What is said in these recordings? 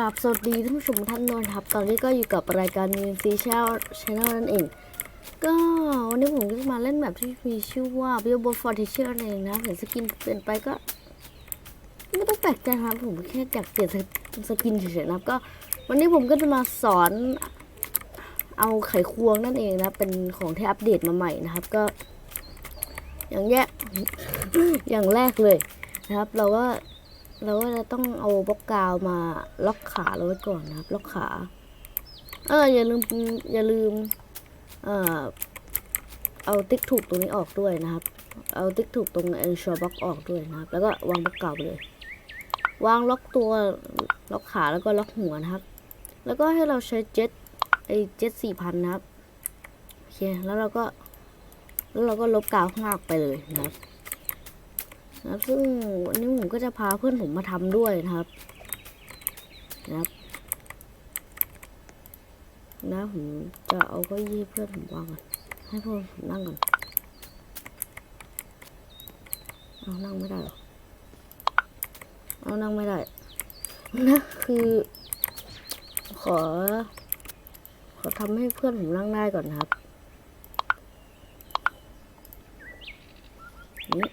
ราบสวัสดีท่านผู้ชมท่านนอนครับ ตอนนี้ก็อยู่กับรายการ m u s i c Channel Channel นั่นเอง ก็วันนี้ผมก็จะมาเล่นแบบที่มีชื่อว่า Billboard for Teacher นั่นเองนะเห็นสกินเปลี่ยนไปก็ ไม่ต้องแปลกใจครับผมแค่อยากเปลี่ยนสกินเฉยๆนะครับก็ วันนี้ผมก็จะมาสอนเอาไขควงนั่นเองนะ เป็นของที่อัปเดตมาใหม่นะครับ ก็ อย่างแยกอย่างแรกเลยนะครับ เราก็ เราก็จะต้องเอาบล็อกกาวมาล็อกขาเราไว้ก่อนนะครับ ล็อกขา เอออย่าลืมอย่าลืม เอ่อเอาติ๊กถูกตรงนี้ออกด้วยนะครับ เอาติ๊กถูกตรงเอ็นชอร์บล็อกออกด้วยนะครับ แล้วก็วางบล็อกเก่าไปเลย วางล็อกตัวล็อกขาแล้วก็ล็อกหัวนะครับ แล้วก็ให้เราใช้เจ็ตไอเจ็ตสี่พันนะครับ โอเค แล้วเราก็ แล้วเราก็ลบกาวข้างนอกไปเลยนะครับ นะครับซึ่งวันนี้ผมก็จะพาเพื่อนผมมาทำด้วยนะครับนะครับนะผมจะเอาเก็ยี่เพื่อนผมวางก่อนให้เพื่อนผมนั่งก่อนเอานั่งไม่ได้หรอเอานั่งไม่ได้นะคือ ขอ ขอทำให้เพื่อนผมนั่งได้ก่อนนครับนี่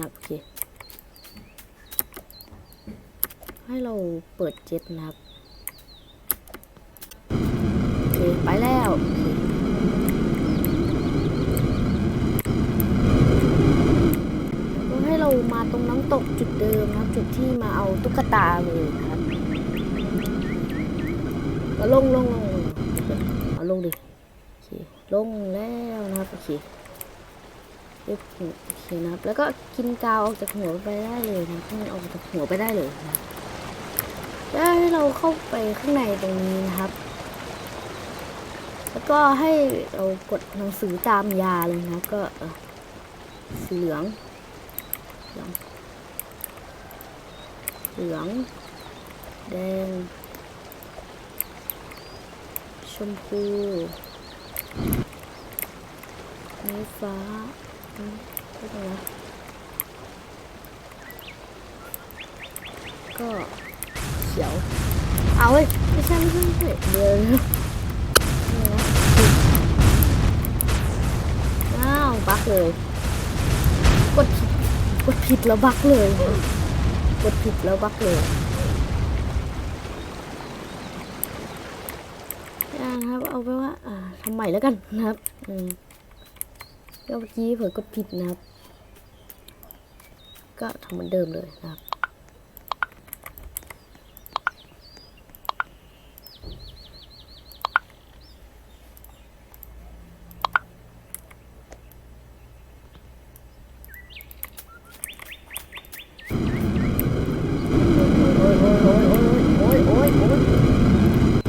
นะครับโอเค ให้เราเปิดเจ็ตนะครับโอเคไปแล้วแล้วก็ให้เรามาตรงน้ำตกจุดเดิมนะจุดที่มาเอาตุ๊กตาเลยครับก็ลงลงลงลงเอาลงดิโอเคลงแล้วนะครับโอเค เรียบหัวโอเคนะครับ แล้วก็กินกาวออกจากหัวไปได้เลยนะให้มันออกจากหัวไปได้เลยนะแล้วให้เราเข้าไปข้างในตรงนี้นะครับ แล้วก็ให้เรากดหนังสือตามยาเลยนะก็สีเหลืองเหลืองเหลืองแดง ชมพู นี้ฟ้า ก็เขียว เอาเว้ยไม่ใช่ไม่ใช่ไม่ใช่เดี๋ยวอ้าวบักเลยกดผิดกดผิดแล้วบักเลย กดผิดแล้วบักเลยนะครับเอาไปว่าอ่าทำใหม่แล้วกันนะครับอืม ก็เมื่อกี้เผลอกดผิดนะครับ ก็ทำเหมือนเดิมเลยนะครับ โอ้ยโอ้ยโอ้ยโอ้ยโอ้ยโอ้ยโอ้ย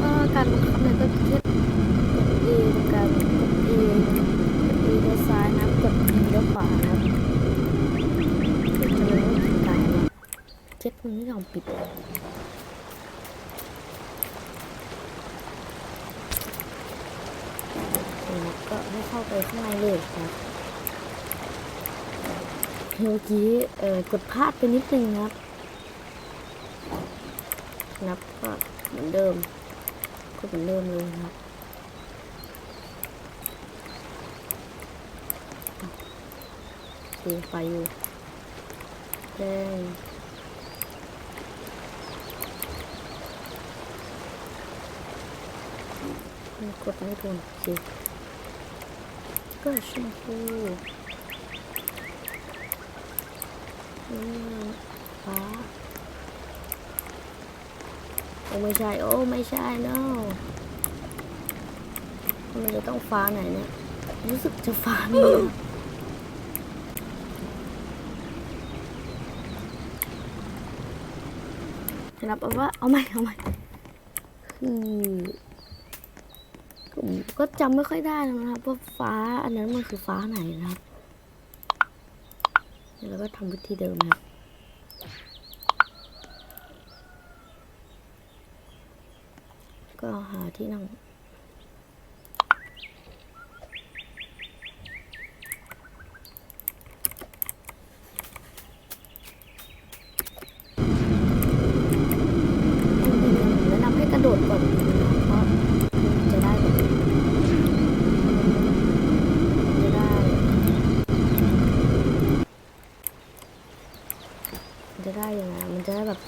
ก็การบังคับเนี่ยก็แค่กด A เป็นการกด A กด A เลี้ยวซ้ายนะกด B เลี้ยวขวานะครับจะเลยว่าผิดกายนะเจ็ ดมันไม่ยอมปิดก็ให้เข้าไปข้างในเลยครับเมื่อกี้เอ่อกดพลาดไปนิดนึงครับนับก็เหมือนเดิม ก็เหมือนเดิมเลยครับโอเคไฟอยู่แดง ไม่กดไม่โดนโอเคก็ชมพูอืมฟ้าโอ้ไม่ใช่ โอ้ไม่ใช่ no มันจะต้องฟ้าไหนเนี่ย รู้สึกจะฟ้านี่นะนับเอาว่าเอาใหม่เอาใหม่คือ ผมก็จำไม่ค่อยได้นะครับว่าฟ้าอันนั้นมันคือฟ้าไหนนะครับ แล้วก็ทำวิธีเดิมนะครับก็หาที่นั่ง แนะนำให้กระโดดก่อนนะครับเพราะจะได้แบบจะได้ มันจะได้ยังไง มันจะได้แบบ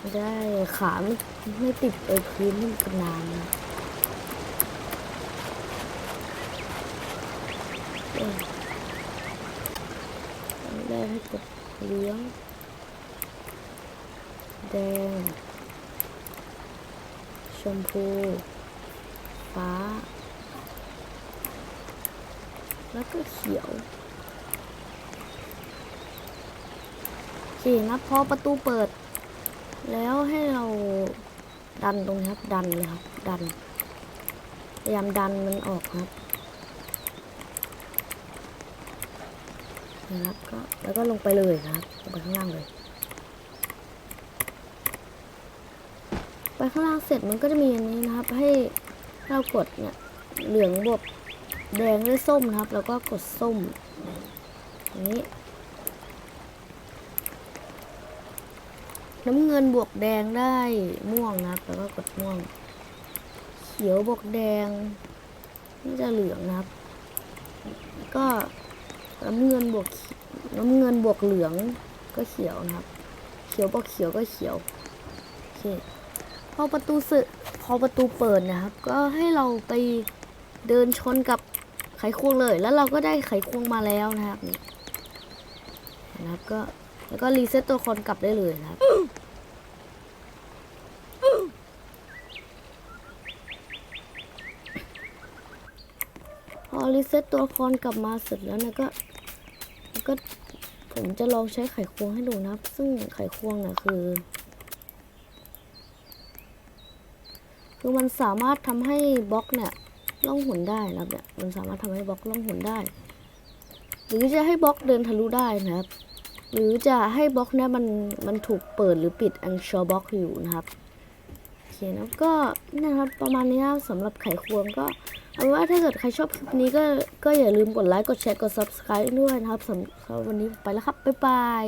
มันจะได้ขาไม่ไม่ติดไปพื้นที่นานนะเอออันแรกให้กดเลี้ยงแดง ชมพู ฟ้า แล้วก็เขียว โอเคนะพอประตูเปิด แล้วให้เราดันตรงนี้ครับดันเลยครับดันพยายามดันมันออกครับนะครับก็แล้วก็ลงไปเลยครับลงไปข้างล่างเลย ไปข้างล่างเสร็จมันก็จะมีอันนี้นะครับ ให้เรากดเนี่ยเหลืองบวกแดงด้วยส้มนะครับ แล้วก็กดส้มอย่างนี้ น้ำเงินบวกแดงได้ม่วงนะครับ แล้วก็กดม่วง เขียวบวกแดง นี่จะเหลืองนะครับ ก็น้ำเงินบวกน้ำเงินบวกเหลืองก็เขียวนะครับ เขียวบวกเขียวก็เขียวโอเคพอประตูสึพอประตูเปิดนะครับ ก็ให้เราไปเดินชนกับไขควงเลย แล้วเราก็ได้ไขควงมาแล้วนะครับนะครับก็แล้วก็รีเซ็ตตัวคนกลับได้เลยนะครับ พอรี เซตตัวละครกลับมาเสร็จแล้วนะก็ก็ผมจะลองใช้ไขควงให้ดูนะครับ ซึ่งไขควงน่ะคือ คือมันสามารถทำให้บล็อกเนี่ยล่องหนได้นะครับเนี่ยมันสามารถทำให้บล็อกล่องหนได้ หรือจะให้บล็อกเดินทะลุได้นะครับ หรือจะให้บล็อกเนี่ยมันมันถูกเปิดหรือปิดอันชอบล็อกอยู่นะครับ นะก็นะครับประมาณนี้ครับสำหรับไขควงก็เอาว่าถ้าเกิดใครชอบคลิปนี้ก็ก็อย่าลืมกดไลค์กดแชร์กด subscribe ด้วยนะครับสำหรับวันนี้ไปแล้วครับ บ๊ายบาย